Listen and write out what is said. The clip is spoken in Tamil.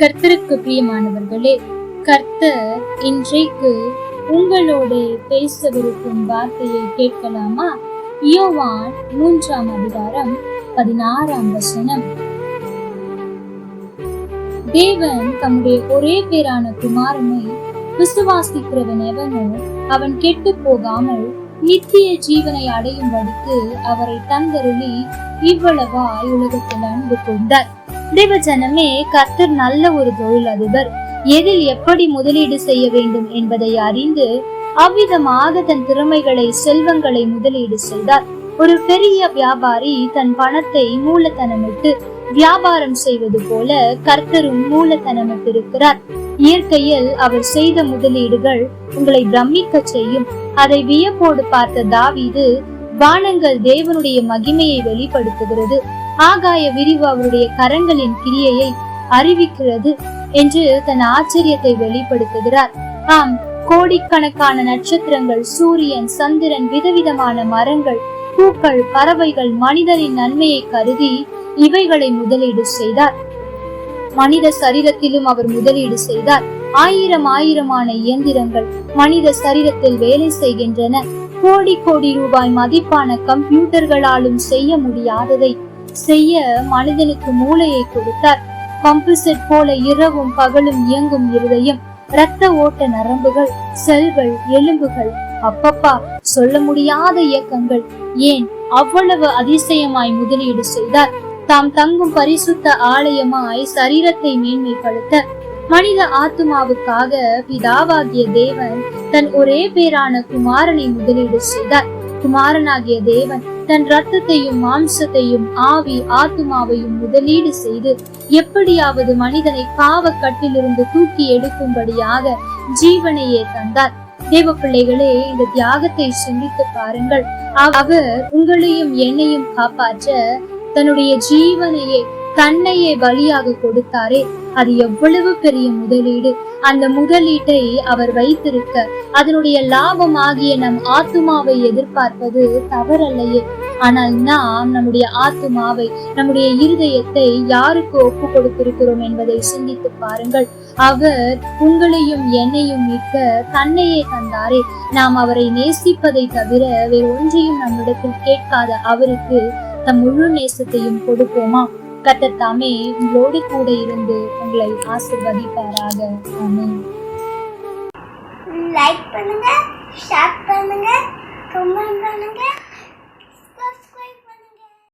கர்த்தருக்கு பிரியமானவர்களே கர்த்தர் இன்றைக்கு உங்களோட பேசவிருக்கும் வார்த்தையை கேட்கலாமா? யோவான் மூன்றாம் அதிகாரம் பதினாறாம் வசனம். தேவன் தம்முடைய ஒரே பேரான குமாரனை விசுவாசிக்கிறவன் எவனோ அவன் கெட்டு போகாமல் நித்திய ஜீவனை அடையும் படிக்கு அவரை தந்தருளி இவ்வளவாய் உலகத்தில் அன்பு கொண்டார். தேவஜனமே கர்த்தர் நல்ல ஒரு தொழிலதிபர். எதில் எப்படி முதலீடு செய்ய வேண்டும் என்பதை அறிந்து அவ்விதமாக தன் திறமைகளை செல்வங்களை முதலீடு செய்தார். ஒரு பெரிய வியாபாரி தன் பணத்தை மூலதனமிட்டு வியாபாரம் செய்வது போல கர்த்தரும் மூலதனமிட்டிருக்கிறார். இயற்கையில் அவர் செய்த முதலீடுகள் உங்களை பிரமிக்க செய்யும். அதை வியப்போடு பார்த்த தாவீது வானங்கள் தேவனுடைய மகிமையை வெளிப்படுத்துகிறது. ஆகாய விரிவு அவருடைய கரங்களின் கிரியையை அறிவிக்கிறது என்று தன் ஆச்சரியத்தை வெளிப்படுத்துகிறார். ஆம் கோடிக்கணக்கான நட்சத்திரங்கள் சூரியன் சந்திரன் விதவிதமான மரங்கள் பூக்கள் பறவைகள் மனிதனின் நன்மையை கருதி இவைகளை முதலீடு செய்தார். மனித சரீரத்திலும் அவர் முதலீடு செய்தார். ஆயிரம் ஆயிரமான இயந்திரங்கள் மனித சரீரத்தில் வேலை செய்கின்றன. கோடி கோடி ரூபாய் மதிப்பான கம்ப்யூட்டர்களாலும் செய்ய முடியாததை செய்ய மனிதனுக்கு மூளையை கொடுத்தார். பம்பு செட் போல இரவும் பகலும் இயங்கும் இருதயம் இரத்த ஓட்ட நரம்புகள் செல்கள் எலும்புகள் அப்பப்பா சொல்ல முடியாத இயக்கங்கள் ஏன் அவ்வளவு அதிசயமாய் முதலீடு செய்தார். தாம் தங்கும் பரிசுத்த ஆலயமாய் சரீரத்தை மேன்மைப்படுத்த மனித ஆத்துமாவுக்காக பிதாவாகிய தேவன் தன் ஒரே பேரான குமாரனை முதலீடு செய்தார். குமாரனாகிய தேவன் தன் ரத்தத்தையும் மாம்சத்தையும் ஆவி ஆத்துமாவையும் முதலீடு செய்து எப்படியாவது மனிதனை பாவ கட்டிலிருந்து தூக்கி எடுக்கும்படியாக ஜீவனையே தந்தார். தேவ பிள்ளைகளே இந்த தியாகத்தை சிந்தித்து பாருங்கள். அவர் உங்களையும் என்னையும் காப்பாற்ற தன்னுடைய ஜீவனையே தன்னையே பலியாக கொடுத்தாரே. அது எவ்வளவு பெரிய முதலீடு. அந்த முதலீட்டை அவர் வைத்திருக்க அதனுடைய லாபம் ஆகிய நம் ஆத்துமாவை எதிர்பார்ப்பது தவறல்லையே. ஆனால் நாம் நம்முடைய ஆத்துமாவை நம்முடைய இருதயத்தை யாருக்கு ஒப்பு கொடுத்திருக்கிறோம் என்பதை சிந்தித்து பாருங்கள். அவர் உங்களையும் என்னையும் மீட்க தன்னையே தந்தாரே. நாம் அவரை நேசிப்பதை தவிர வேறு ஒன்றையும் நம்மிடத்தில் கேட்காத அவருக்கு தம் முழு நேசத்தையும் கொடுப்போமா? கத்த தாமே உங்களோடு கூட இருந்து உங்களை ஆசிர்வதிப்பாராக. ஆமென். லைக் பண்ணுங்க.